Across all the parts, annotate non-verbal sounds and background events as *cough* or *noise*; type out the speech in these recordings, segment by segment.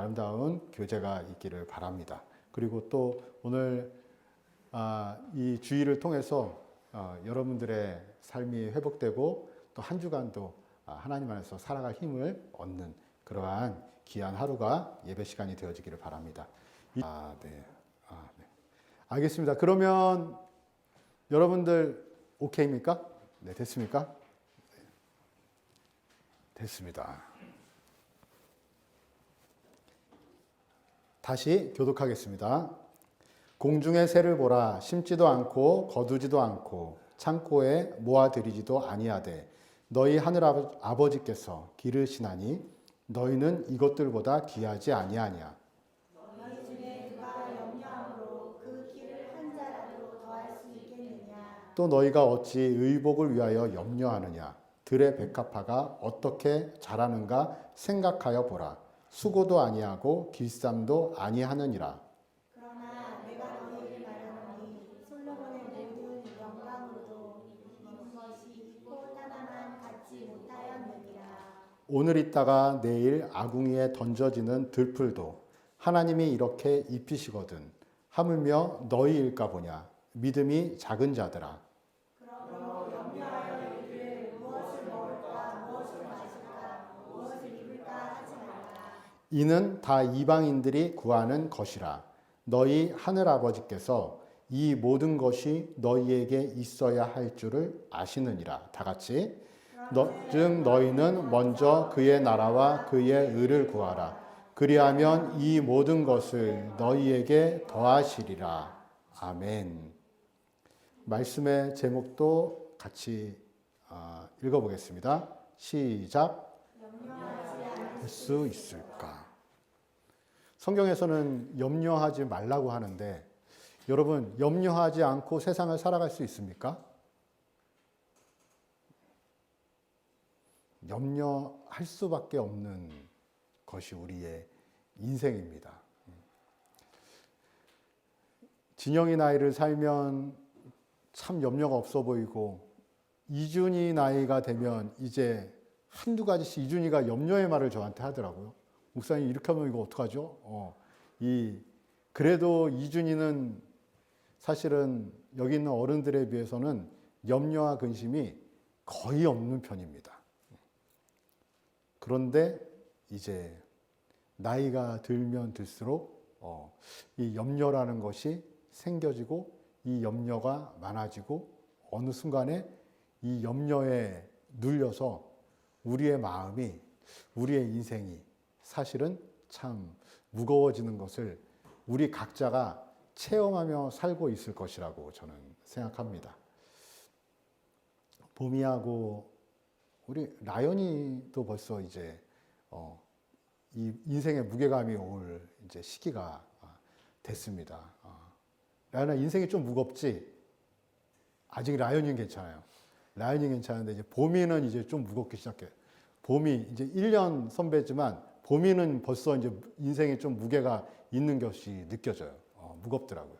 아름다운 교제가 있기를 바랍니다. 그리고 또 오늘 아, 이 주의를 통해서 어, 여러분들의 삶이 회복되고 또 한 주간도 아, 하나님 안에서 살아갈 힘을 얻는 그러한 귀한 하루가 예배 시간이 되어지기를 바랍니다. 이- 아, 네. 아, 네. 알겠습니다. 그러면 여러분들 오케이입니까? 네, 됐습니까? 네. 됐습니다. 다시 교독하겠습니다. 공중의 새를 보라 심지도 않고 거두지도 않고 창고에 모아들이지도 아니하되 너희 하늘 아버- 아버지께서 기르시나니 너희는 이것들보다 귀하지 아니하냐? 또 너희가 어찌 의복을 위하여 염려하느냐? 들의 백합화가 어떻게 자라는가 생각하여 보라 수고도 아니하고 길쌈도 아니하느니라. 그러나 내가 너희를 말하노니 솔로몬의 모든 영광으로도 이룬 것이 있고 하나만 갖지 못하였느니라. 오늘 있다가 내일 아궁이에 던져지는 들풀도 하나님이 이렇게 입히시거든. 하물며 너희일까 보냐? 믿음이 작은 자들아 그러므로 염려하여 이르기를 무엇을 먹을까 무엇을 마실까 무엇을 입을까 하지 말라 이는 다 이방인들이 구하는 것이라. 너희 하늘 아버지께서 이 모든 것이 너희에게 있어야 할 줄을 아시느니라. 다 같이. 너, 즉 너희는 먼저 그의 나라와 그의 의를 구하라. 그리하면 이 모든 것을 너희에게 더하시리라. 아멘. 말씀의 제목도 같이 아, 읽어보겠습니다. 시작 할 수 있을까? 성경에서는 염려하지 말라고 하는데 여러분 염려하지 않고 세상을 살아갈 수 있습니까? 염려할 수밖에 없는 것이 우리의 인생입니다. 진영이 나이를 살면 참 염려가 없어 보이고 이준이 나이가 되면 이제 한두 가지씩 이준이가 염려의 말을 저한테 하더라고요. 목사님 이렇게 하면 이거 어떡하죠? 어, 이 그래도 이준이는 사실은 여기 있는 어른들에 비해서는 염려와 근심이 거의 없는 편입니다. 그런데 이제 나이가 들면 들수록 어, 이 염려라는 것이 생겨지고 이 염려가 많아지고 어느 순간에 이 염려에 눌려서 우리의 마음이 우리의 인생이 사실은 참 무거워지는 것을 우리 각자가 체험하며 살고 있을 것이라고 저는 생각합니다. 봄이하고 우리 라연이도 벌써 이제 어, 이 인생의 무게감이 올 이제 시기가 아, 됐습니다. 어. 라연아 인생이 좀 무겁지? 아직 라연이는 괜찮아요. 라연이 괜찮은데 이제 봄이는 이제 좀 무겁기 시작해. 봄이 이제 1년 선배지만 봄이는 벌써 이제 인생에 좀 무게가 있는 것이 느껴져요. 어, 무겁더라고요.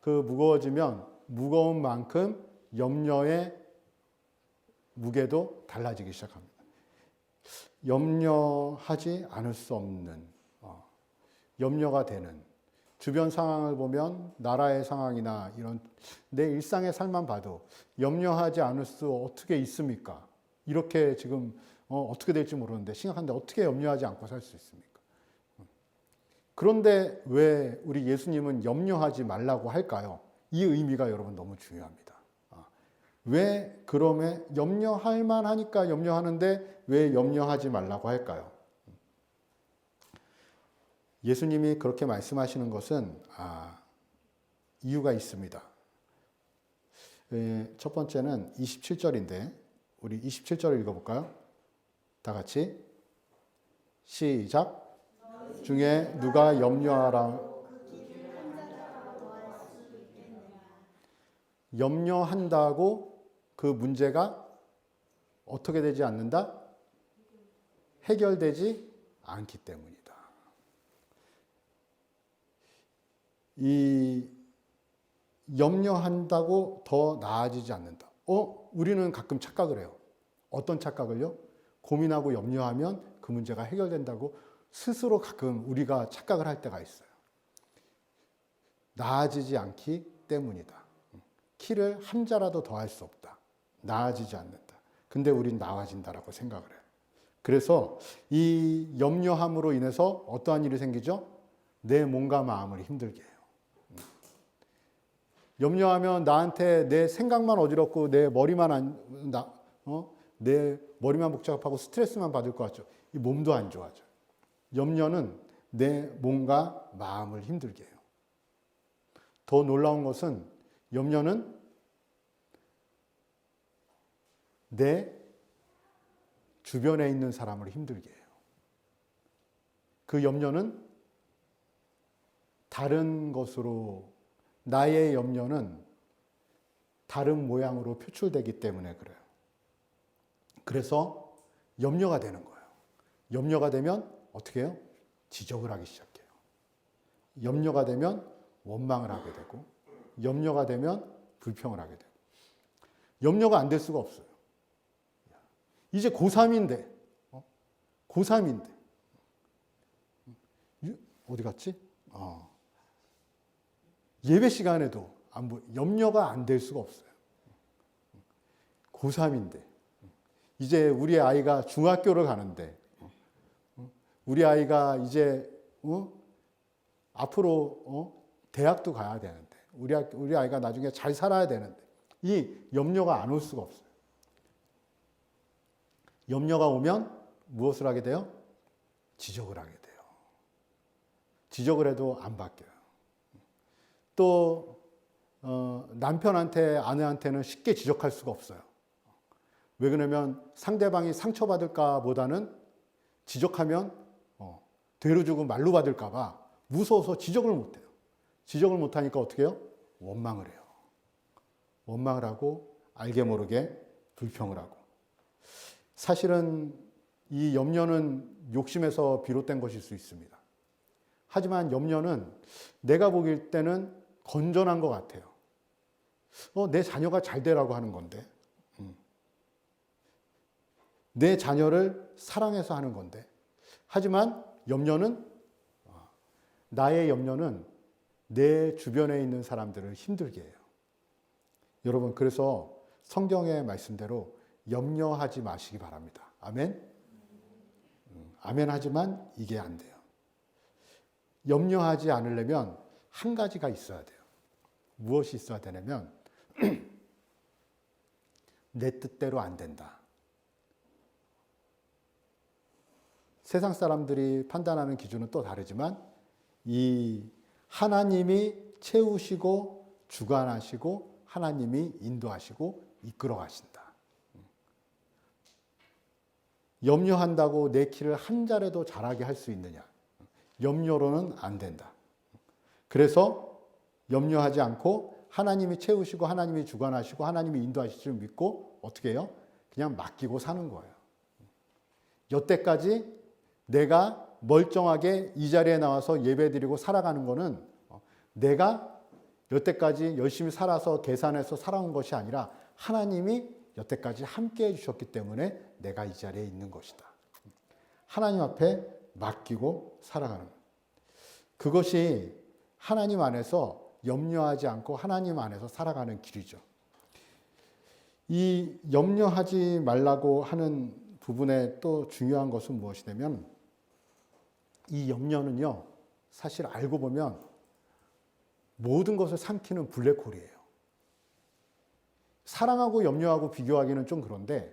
그 무거워지면 무거운 만큼 염려의 무게도 달라지기 시작합니다. 염려하지 않을 수 없는 어, 염려가 되는 주변 상황을 보면 나라의 상황이나 이런 내 일상의 삶만 봐도 염려하지 않을 수 어떻게 있습니까? 이렇게 지금 어, 떻게 될지 모르는데 심각한데 어떻게 염려하지 않고 살 수 있습니까? 그런데 왜 우리 예수님은 염려하지 말라고 할까요? 이 의미가 여러분 너무 중요합니다. 아, 왜 그럼에 염려할 만하니까 염려하는데 왜 염려하지 말라고 할까요? 예수님이 그렇게 말씀하시는 것은 아, 이유가 있습니다. 에, 첫 번째는 27절인데 우리 27절을 읽어볼까요? 다 같이 시작. 중에 누가 염려하라 염려한다고 그 문제가 어떻게 되지 않는다? 해결되지 않기 때문이다. 이 염려한다고 더 나아지지 않는다. 어, 우리는 가끔 착각을 해요. 어떤 착각을요? 고민하고 염려하면 그 문제가 해결된다고 스스로 가끔 우리가 착각을 할 때가 있어요. 나아지지 않기 때문이다. 키를 한 자라도 더할 수 없다. 나아지지 않는다. 근데 우린 나아진다라고 생각을 해요. 그래서 이 염려함으로 인해서 어떠한 일이 생기죠? 내 몸과 마음을 힘들게 해요. 염려하면 나한테 내 생각만 어지럽고 내 머리만 안, 나, 어? 내 머리만 복잡하고 스트레스만 받을 것 같죠. 이 몸도 안 좋아져. 염려는 내 몸과 마음을 힘들게 해요. 더 놀라운 것은 염려는 내 주변에 있는 사람을 힘들게 해요. 그 염려는 다른 것으로 나의 염려는 다른 모양으로 표출되기 때문에 그래요. 그래서 염려가 되는 거예요. 염려가 되면 어떻게 해요? 지적을 하기 시작해요. 염려가 되면 원망을 하게 되고, 염려가 되면 불평을 하게 되고, 염려가 안 될 수가 없어요. 이제 고3인데, 어? 고3인데, 어디 갔지? 어. 예배 시간에도 안 보, 염려가 안 될 수가 없어요. 고3인데, 이제 우리 아이가 중학교를 가는데, 우리 아이가 이제 어? 앞으로 어? 대학도 가야 되는데, 우리, 아- 우리 아이가 나중에 잘 살아야 되는데, 이 염려가 안 올 수가 없어요. 염려가 오면 무엇을 하게 돼요? 지적을 하게 돼요. 지적을 해도 안 바뀌어요. 또 어, 남편한테 아내한테는 쉽게 지적할 수가 없어요. 왜 그러냐면 상대방이 상처받을까 보다는 지적하면 어, 되로 주고 말로 받을까 봐 무서워서 지적을 못 해요. 지적을 못 하니까 어떻게 해요? 원망을 해요. 원망을 하고 알게 모르게 불평을 하고 사실은 이 염려는 욕심에서 비롯된 것일 수 있습니다. 하지만 염려는 내가 보길 때는 건전한 것 같아요. 어, 내 자녀가 잘 되라고 하는 건데. 음. 내 자녀를 사랑해서 하는 건데. 하지만 염려는, 어, 나의 염려는 내 주변에 있는 사람들을 힘들게 해요. 여러분, 그래서 성경의 말씀대로 염려하지 마시기 바랍니다. 아멘? 음, 아멘 하지만 이게 안 돼요. 염려하지 않으려면 한 가지가 있어야 돼요. 무엇이 있어야 되냐면 *clears throat* 내 뜻대로 안 된다. 세상 사람들이 판단하는 기준은 또 다르지만 이 하나님이 채우시고 주관하시고 하나님이 인도하시고 이끌어 가신다. 염려한다고 내 키를 한 자라도 자라게 할 수 있느냐? 염려로는 안 된다. 그래서 염려하지 않고 하나님이 채우시고 하나님이 주관하시고 하나님이 인도하실 줄 믿고 어떻게 해요? 그냥 맡기고 사는 거예요. 여태까지 내가 멀쩡하게 이 자리에 나와서 예배드리고 살아가는 거는 내가 여태까지 열심히 살아서 계산해서 살아온 것이 아니라 하나님이 여태까지 함께 해주셨기 때문에 내가 이 자리에 있는 것이다. 하나님 앞에 맡기고 살아가는 것. 그것이 하나님 안에서 염려하지 않고 하나님 안에서 살아가는 길이죠. 이 염려하지 말라고 하는 부분에 또 중요한 것은 무엇이냐면 이 염려는요, 사실 알고 보면 모든 것을 삼키는 블랙홀이에요. 사랑하고 염려하고 비교하기는 좀 그런데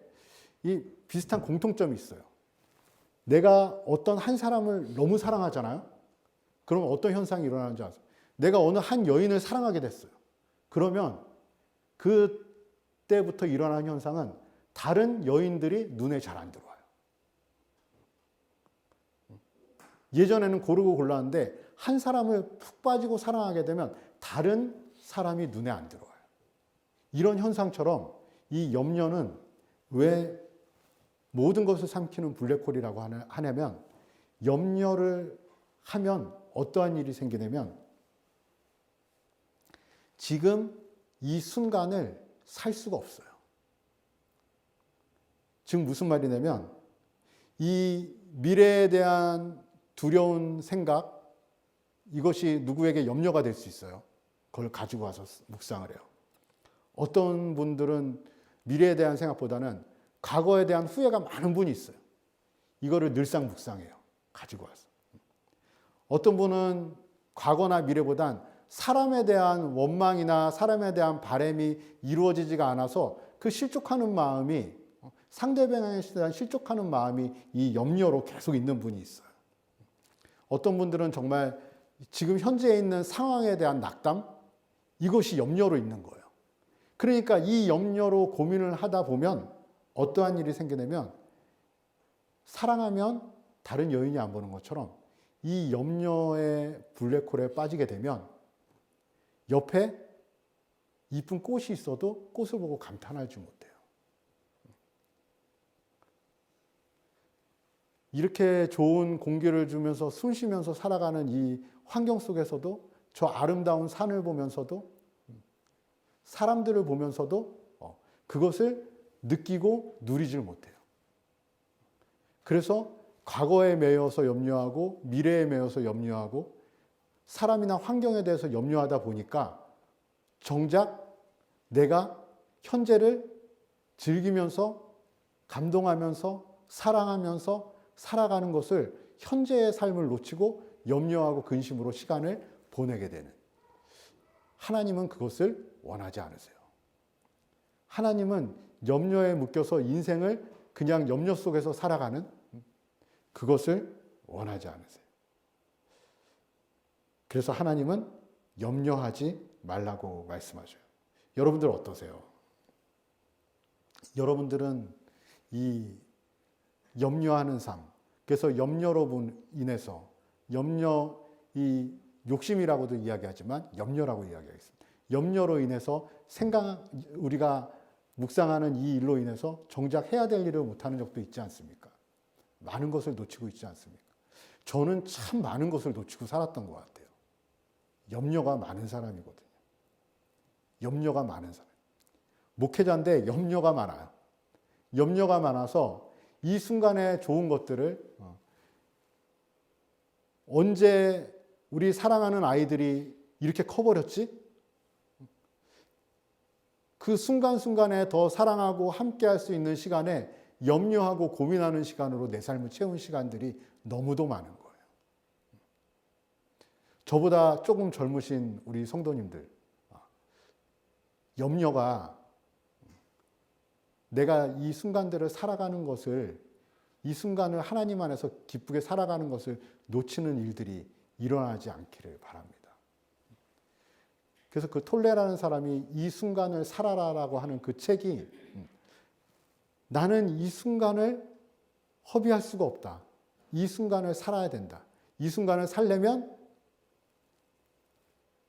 이 비슷한 공통점이 있어요. 내가 어떤 한 사람을 너무 사랑하잖아요. 그럼 어떤 현상이 일어나는지 아세요? 내가 어느 한 여인을 사랑하게 됐어요. 그러면 그때부터 일어나는 현상은 다른 여인들이 눈에 잘 안 들어와요. 예전에는 고르고 골랐는데 한 사람을 푹 빠지고 사랑하게 되면 다른 사람이 눈에 안 들어와요. 이런 현상처럼 이 염려는 왜 모든 것을 삼키는 블랙홀이라고 하냐- 하냐면 염려를 하면 어떠한 일이 생기냐면 지금 이 순간을 살 수가 없어요. 즉 무슨 말이냐면 이 미래에 대한 두려운 생각, 이것이 누구에게 염려가 될 수 있어요. 그걸 가지고 와서 묵상을 해요. 어떤 분들은 미래에 대한 생각보다는 과거에 대한 후회가 많은 분이 있어요. 이거를 늘상 묵상해요. 가지고 와서. 어떤 분은 과거나 미래보단 사람에 대한 원망이나 사람에 대한 바램이 이루어지지가 않아서 그 실족하는 마음이 상대방에 대한 실족하는 마음이 이 염려로 계속 있는 분이 있어요. 어떤 분들은 정말 지금 현재에 있는 상황에 대한 낙담 이것이 염려로 있는 거예요. 그러니까 이 염려로 고민을 하다 보면 어떠한 일이 생기냐면 사랑하면 다른 여인이 안 보는 것처럼 이 염려의 블랙홀에 빠지게 되면 옆에 이쁜 꽃이 있어도 꽃을 보고 감탄하지 못해요. 이렇게 좋은 공기를 주면서 숨 쉬면서 살아가는 이 환경 속에서도 저 아름다운 산을 보면서도 사람들을 보면서도 어, 그것을 느끼고 누리질 못해요. 그래서 과거에 매여서 염려하고 미래에 매여서 염려하고 사람이나 환경에 대해서 염려하다 보니까 정작 내가 현재를 즐기면서 감동하면서 사랑하면서 살아가는 것을 현재의 삶을 놓치고 염려하고 근심으로 시간을 보내게 되는 하나님은 그것을 원하지 않으세요. 하나님은 염려에 묶여서 인생을 그냥 염려 속에서 살아가는 그것을 원하지 않으세요. 그래서 하나님은 염려하지 말라고 말씀하셔요. 여러분들 어떠세요? 여러분들은 이 염려하는 삶, 그래서 염려로 인해서 염려 이 욕심이라고도 이야기하지만 염려라고 이야기하겠습니다. 염려로 인해서 생각 우리가 묵상하는 이 일로 인해서 정작 해야 될 일을 못하는 적도 있지 않습니까? 많은 것을 놓치고 있지 않습니까? 저는 참 많은 것을 놓치고 살았던 것 같아요. 염려가 많은 사람이거든요. 염려가 많은 사람. 목회자인데 염려가 많아요. 염려가 많아서 이 순간에 좋은 것들을 어, 언제 우리 사랑하는 아이들이 이렇게 커버렸지? 그 순간순간에 더 사랑하고 함께 할 수 있는 시간에 염려하고 고민하는 시간으로 내 삶을 채운 시간들이 너무도 많은 거예요. 저보다 조금 젊으신 우리 성도님들, 염려가 내가 이 순간들을 살아가는 것을, 이 순간을 하나님 안에서 기쁘게 살아가는 것을 놓치는 일들이 일어나지 않기를 바랍니다. 그래서 그 톨레라는 사람이 이 순간을 살아라라고 하는 그 책이 나는 이 순간을 허비할 수가 없다. 이 순간을 살아야 된다. 이 순간을 살려면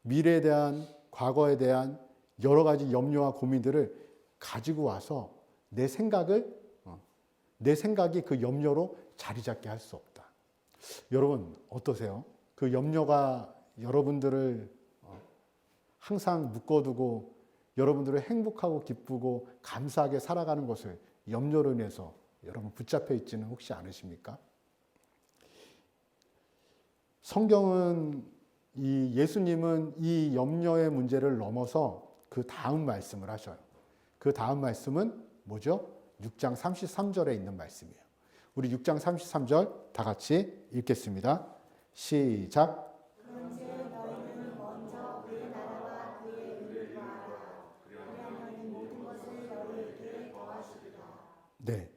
미래에 대한 과거에 대한 여러 가지 염려와 고민들을 가지고 와서 내 생각을 어, 내 생각이 그 염려로 자리 잡게 할 수 없다. 여러분 어떠세요? 그 염려가 여러분들을 어, 항상 묶어두고 여러분들을 행복하고 기쁘고 감사하게 살아가는 것을 염려로 인해서 여러분 붙잡혀 있지는 혹시 않으십니까? 성경은 이 예수님은 이 염려의 문제를 넘어서 그 다음 말씀을 하셔요. 그 다음 말씀은 뭐죠? 6장 33절에 있는 말씀이에요. 우리 6장 33절 다 같이 읽겠습니다. 시작. 네.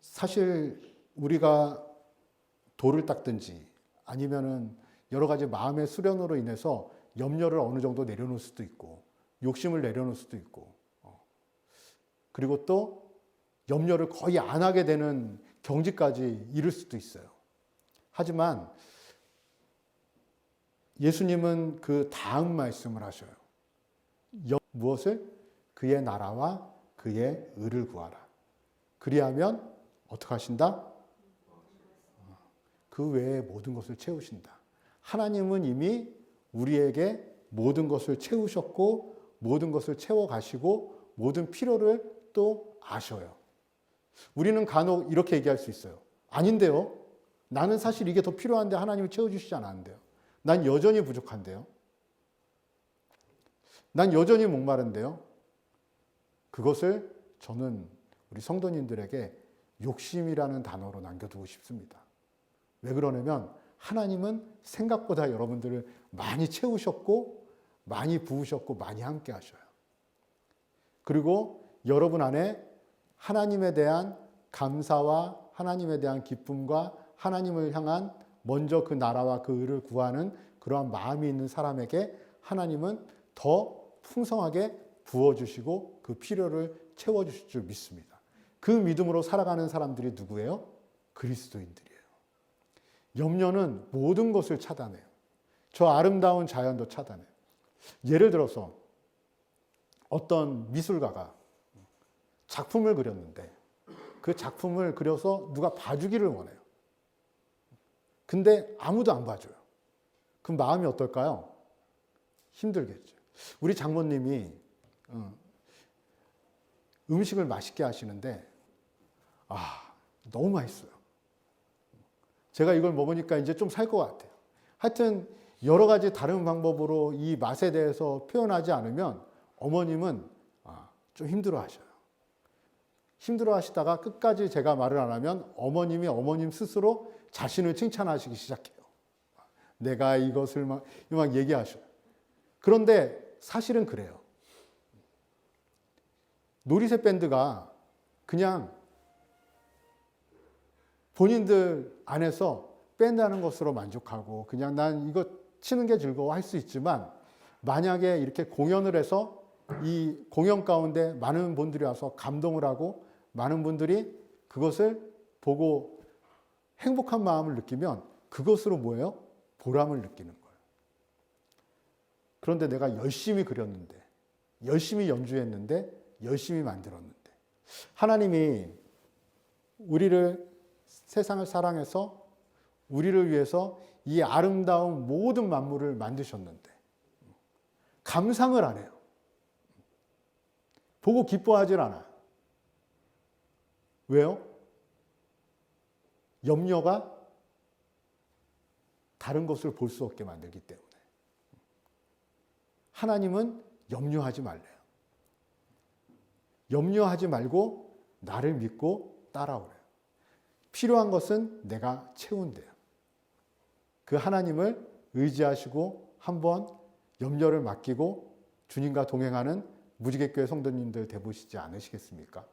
사실 우리가 돌을 닦든지 아니면은 여러 가지 마음의 수련으로 인해서 염려를 어느 정도 내려놓을 수도 있고 욕심을 내려놓을 수도 있고 어. 그리고 또 염려를 거의 안 하게 되는 경지까지 이를 수도 있어요. 하지만 예수님은 그 다음 말씀을 하셔요. 무엇을? 그의 나라와 그의 의를 구하라. 그리하면 어떻게 하신다? 그 외에 모든 것을 채우신다. 하나님은 이미 우리에게 모든 것을 채우셨고 모든 것을 채워 가시고 모든 필요를 또 아셔요. 우리는 간혹 이렇게 얘기할 수 있어요. 아닌데요. 나는 사실 이게 더 필요한데 하나님이 채워주시지 않았는데요. 난 여전히 부족한데요. 난 여전히 목마른데요. 그것을 저는 우리 성도님들에게 욕심이라는 단어로 남겨두고 싶습니다. 왜 그러냐면 하나님은 생각보다 여러분들을 많이 채우셨고 많이 부으셨고 많이 함께 하셔요. 그리고 여러분 안에 하나님에 대한 감사와 하나님에 대한 기쁨과 하나님을 향한 먼저 그 나라와 그 의를 구하는 그러한 마음이 있는 사람에게 하나님은 더 풍성하게 부어주시고 그 필요를 채워주실 줄 믿습니다. 그 믿음으로 살아가는 사람들이 누구예요? 그리스도인들이에요. 염려는 모든 것을 차단해요. 저 아름다운 자연도 차단해요. 예를 들어서 어떤 미술가가 작품을 그렸는데 그 작품을 그려서 누가 봐주기를 원해요. 근데 아무도 안 봐줘요. 그럼 마음이 어떨까요? 힘들겠죠. 우리 장모님이 어, 음식을 맛있게 하시는데 아 너무 맛있어요. 제가 이걸 먹으니까 이제 좀 살 것 같아요. 하여튼 여러 가지 다른 방법으로 이 맛에 대해서 표현하지 않으면 어머님은 아, 좀 힘들어 하셔요. 힘들어 하시다가 끝까지 제가 말을 안 하면 어머님이 어머님 스스로 자신을 칭찬하시기 시작해요. 내가 이것을 막, 막 얘기하셔요. 그런데 사실은 그래요. 놀이새 밴드가 그냥 본인들 안에서 밴드하는 것으로 만족하고 그냥 난 이거 치는 게 즐거워 할 수 있지만 만약에 이렇게 공연을 해서 이 공연 가운데 많은 분들이 와서 감동을 하고 많은 분들이 그것을 보고 행복한 마음을 느끼면 그것으로 뭐예요? 보람을 느끼는 거예요. 그런데 내가 열심히 그렸는데, 열심히 연주했는데, 열심히 만들었는데, 하나님이 우리를 세상을 사랑해서 우리를 위해서 이 아름다운 모든 만물을 만드셨는데, 감상을 안 해요. 보고 기뻐하질 않아요. 왜요? 염려가 다른 것을 볼 수 없게 만들기 때문에. 하나님은 염려하지 말래요. 염려하지 말고 나를 믿고 따라오래요. 필요한 것은 내가 채운대요. 그 하나님을 의지하시고 한번 염려를 맡기고 주님과 동행하는 무지개교회 성도님들 되보시지 않으시겠습니까?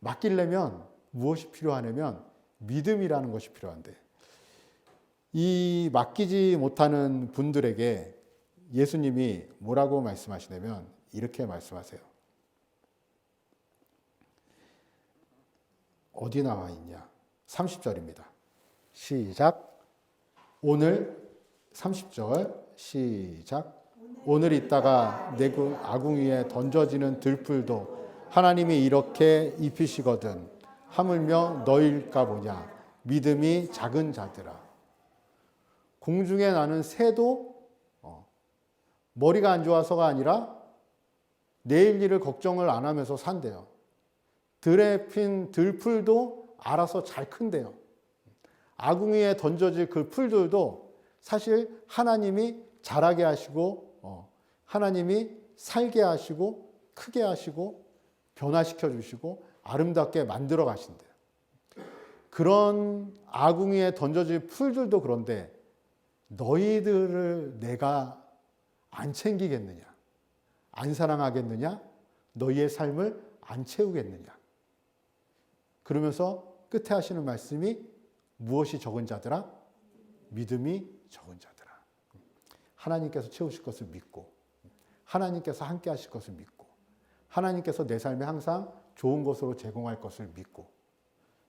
맡기려면 무엇이 필요하냐면 믿음이라는 것이 필요한데 이 맡기지 못하는 분들에게 예수님이 뭐라고 말씀하시냐면 이렇게 말씀하세요. 어디 나와 있냐? 30절입니다. 시작. 오늘 30절 시작. 오늘 있다가 내군 아궁 위에 던져지는 들풀도 하나님이 이렇게 입히시거든 하물며 너일까 보냐 믿음이 작은 자들아 공중에 나는 새도 어, 머리가 안 좋아서가 아니라 내일 일을 걱정을 안 하면서 산대요. 들에 핀 들풀도 알아서 잘 큰대요. 아궁이에 던져질 그 풀들도 사실 하나님이 자라게 하시고 어, 하나님이 살게 하시고 크게 하시고 변화시켜 주시고 아름답게 만들어 가신대요. 그런 아궁이에 던져질 풀들도 그런데 너희들을 내가 안 챙기겠느냐? 안 사랑하겠느냐? 너희의 삶을 안 채우겠느냐? 그러면서 끝에 하시는 말씀이 무엇이 적은 자들아? 믿음이 적은 자들아. 하나님께서 채우실 것을 믿고, 하나님께서 함께 하실 것을 믿고, 하나님께서 내 삶에 항상 좋은 것으로 제공할 것을 믿고,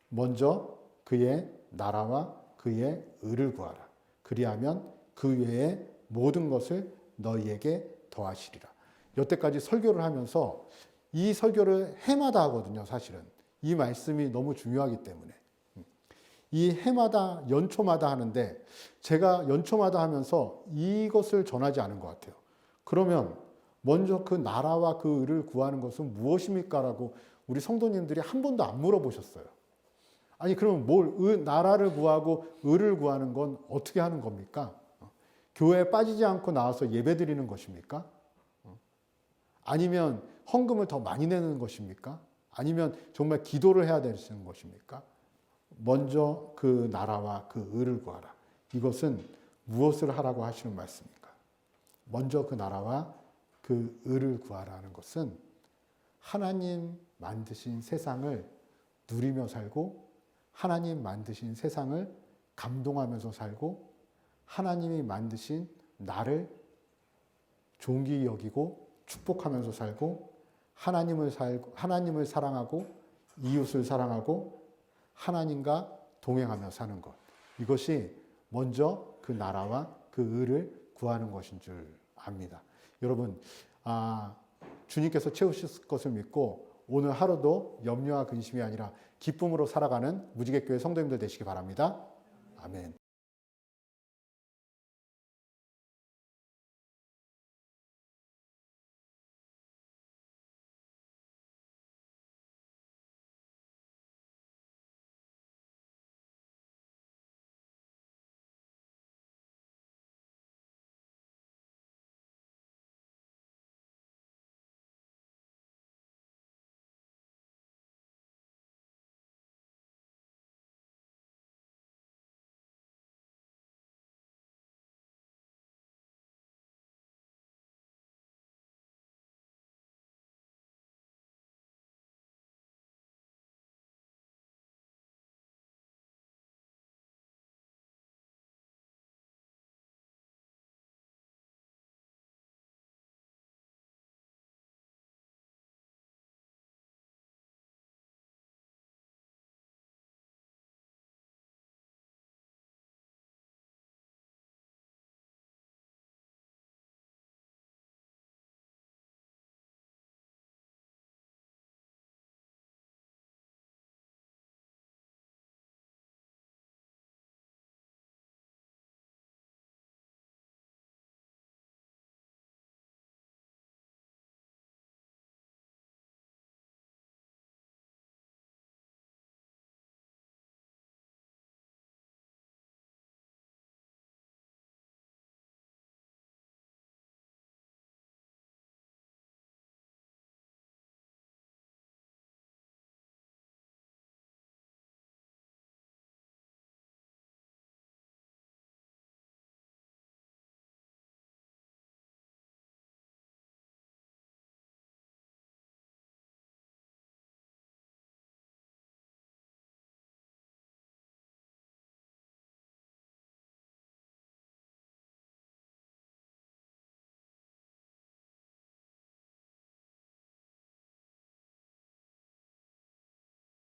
먼저 그의 나라와 그의 의를 구하라. 그리하면 그 외에 모든 것을 너희에게 더하시리라. 여태까지 설교를 하면서 이 설교를 해마다 하거든요, 사실은. 이 말씀이 너무 중요하기 때문에. 이 해마다, 연초마다 하는데 제가 연초마다 하면서 이것을 전하지 않은 것 같아요. 그러면 먼저 그 나라와 그 의를 구하는 것은 무엇입니까? 라고 우리 성도님들이 한 번도 안 물어보셨어요. 아니 그러면 뭘 의, 나라를 구하고 의를 구하는 건 어떻게 하는 겁니까? 어, 교회에 빠지지 않고 나와서 예배 드리는 것입니까? 어, 아니면 헌금을 더 많이 내는 것입니까? 아니면 정말 기도를 해야 되는 것입니까? 먼저 그 나라와 그 의를 구하라. 이것은 무엇을 하라고 하시는 말씀입니까? 먼저 그 나라와 그 의를 구하라는 것은 하나님 만드신 세상을 누리며 살고 하나님 만드신 세상을 감동하면서 살고 하나님이 만드신 나를 존귀 여기고 축복하면서 살고 하나님을 살고 하나님을 사랑하고 이웃을 사랑하고 하나님과 동행하며 사는 것. 이것이 먼저 그 나라와 그 의를 구하는 것인 줄 압니다. 여러분, 아, 주님께서 채우실 것을 믿고 오늘 하루도 염려와 근심이 아니라 기쁨으로 살아가는 무지개교회 성도님들 되시기 바랍니다. 아멘.